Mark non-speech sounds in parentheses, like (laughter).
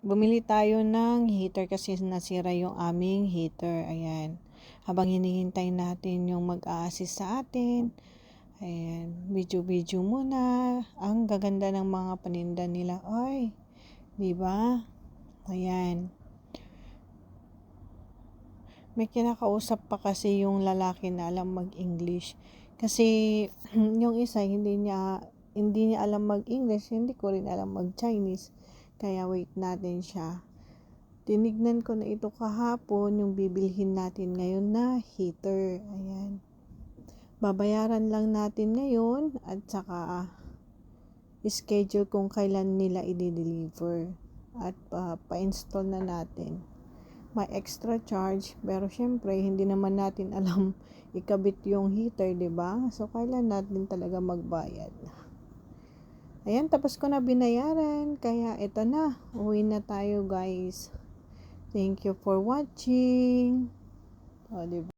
bumili tayo ng heater kasi nasira yung aming heater. Ayan. Habang hinihintay natin yung mag-a-assist sa atin. Ayan. Video-video muna. Ang gaganda ng mga paninda nila. Ay. Di ba? Ayan. May kinakausap pa kasi yung lalaki na alam mag-English. Kasi (clears throat) yung isa hindi niya hindi niya alam mag-English, hindi ko rin alam mag-Chinese. Kaya wait natin siya. Tinignan ko na ito kahapon, yung bibilhin natin ngayon na heater. Ayan. Babayaran lang natin ngayon at saka schedule kung kailan nila i-deliver at uh, pa-install na natin. May extra charge pero syempre hindi naman natin (laughs) alam ikabit yung heater, 'di ba? So kailan natin talaga magbayad. Ayan, tapos ko na binayaran. Kaya ito na. Uwi na tayo guys. Thank you for watching. O, diba?